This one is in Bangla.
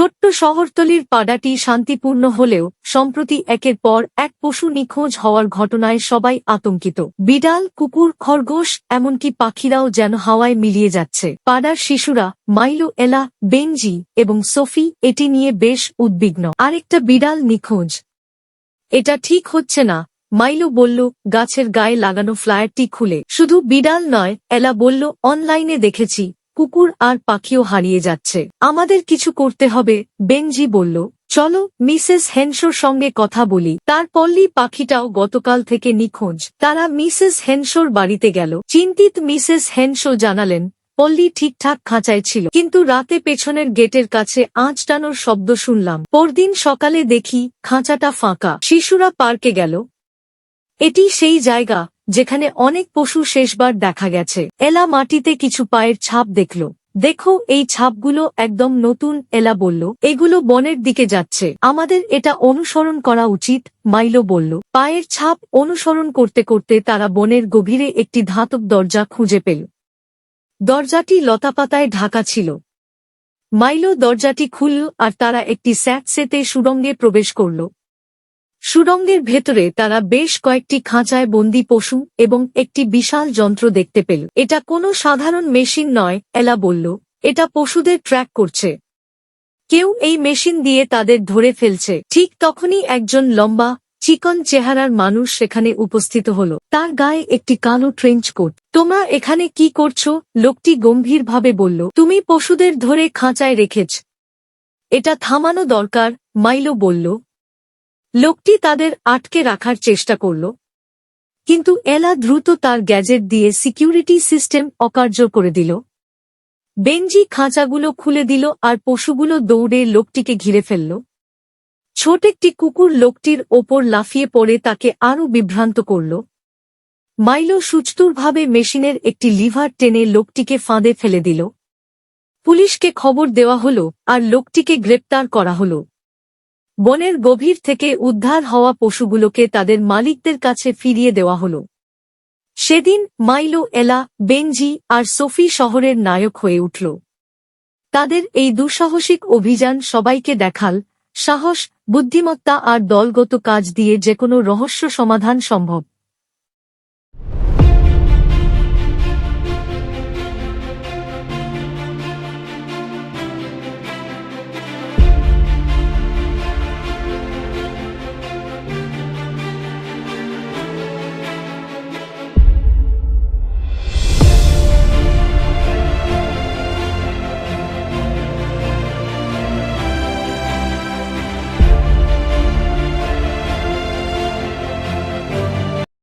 ছোট্ট শহরতলির পাড়াটি শান্তিপূর্ণ হলেও, সম্প্রতি একের পর এক পশু নিখোঁজ হওয়ার ঘটনায় সবাই আতঙ্কিত। বিড়াল, কুকুর, খরগোশ, এমনকি পাখিরাও যেন হাওয়ায় মিলিয়ে যাচ্ছে। পাড়ার শিশুরা, মাইলো, এলা, বেনজি এবং সোফি, এটি নিয়ে বেশ উদ্বিগ্ন। আরেকটা বিড়াল নিখোঁজ। এটা ঠিক হচ্ছে না, মাইলো বলল, গাছের গায়ে লাগানো ফ্লায়ারটি খুলে। শুধু বিড়াল নয়, এলা বলল, অনলাইনে দেখেছি। কুকুর আর পাখিও হারিয়ে যাচ্ছে। আমাদের কিছু করতে হবে, বেনজি বলল। চলো, মিসেস হেনশোর সঙ্গে কথা বলি। তার পল্লী পাখিটাও গতকাল থেকে নিখোঁজ। তারা মিসেস হেনশোর বাড়িতে গেল। চিন্তিত মিসেস হেনশো জানালেন, পল্লী ঠিকঠাক খাঁচায় ছিল। কিন্তু রাতে পেছনের গেটের কাছে আঁচ টানোর শব্দ শুনলাম। পরদিন সকালে দেখি, খাঁচাটা ফাঁকা। শিশুরা পার্কে গেল। এটি সেই জায়গা যেখানে অনেক পশু শেষবার দেখা গেছে। এলা মাটিতে কিছু পায়ের ছাপ দেখল। দেখো, এই ছাপগুলো একদম নতুন, এলা বলল। এগুলো বনের দিকে যাচ্ছে। আমাদের এটা অনুসরণ করা উচিত, মাইলো বলল। পায়ের ছাপ অনুসরণ করতে করতে তারা বনের গভীরে একটি ধাতব দরজা খুঁজে পেল। দরজাটি লতাপাতায় ঢাকা ছিল। মাইলো দরজাটি খুলল আর তারা একটি স্যাঁতসেতে সুরঙ্গে প্রবেশ করল। সুরঙ্গের ভেতরে তারা বেশ কয়েকটি খাঁচায় বন্দি পশু এবং একটি বিশাল যন্ত্র দেখতে পেল। এটা কোনো সাধারণ মেশিন নয়, এলা বলল। এটা পশুদের ট্র্যাক করছে। কেউ এই মেশিন দিয়ে তাদের ধরে ফেলছে। ঠিক তখনই একজন লম্বা, চিকন চেহারার মানুষ সেখানে উপস্থিত হল। তার গায়ে একটি কালো ট্রেঞ্চ কোট তোমরা এখানে কি করছ? লোকটি গম্ভীরভাবে বলল। তুমি পশুদের ধরে খাঁচায় রেখেছ। এটা থামানো দরকার মাইলো বলল। লোকটি তাদের আটকে রাখার চেষ্টা করল। কিন্তু এলা দ্রুত তার গ্যাজেট দিয়ে সিকিউরিটি সিস্টেম অকার্য করে দিল। বেঞ্জি খাঁচাগুলো খুলে দিল আর পশুগুলো দৌড়ে লোকটিকে ঘিরে ফেলল। ছোট একটি কুকুর লোকটির ওপর লাফিয়ে পড়ে তাকে আরও বিভ্রান্ত করল। মাইলো সুচতুরভাবে মেশিনের একটি লিভার টেনে লোকটিকে ফাঁদে ফেলে দিল। পুলিশকে খবর দেওয়া হল আর লোকটিকে গ্রেপ্তার করা হল। বনের গভীর থেকে উদ্ধার হওয়া পশুগুলোকে তাদের মালিকদের কাছে ফিরিয়ে দেওয়া হল। সেদিন মাইলো, এলা, বেনজি আর সোফি শহরের নায়ক হয়ে উঠল। তাদের এই দুঃসাহসিক অভিযান সবাইকে দেখাল, সাহস, বুদ্ধিমত্তা আর দলগত কাজ দিয়ে যে কোনো রহস্য সমাধান সম্ভব।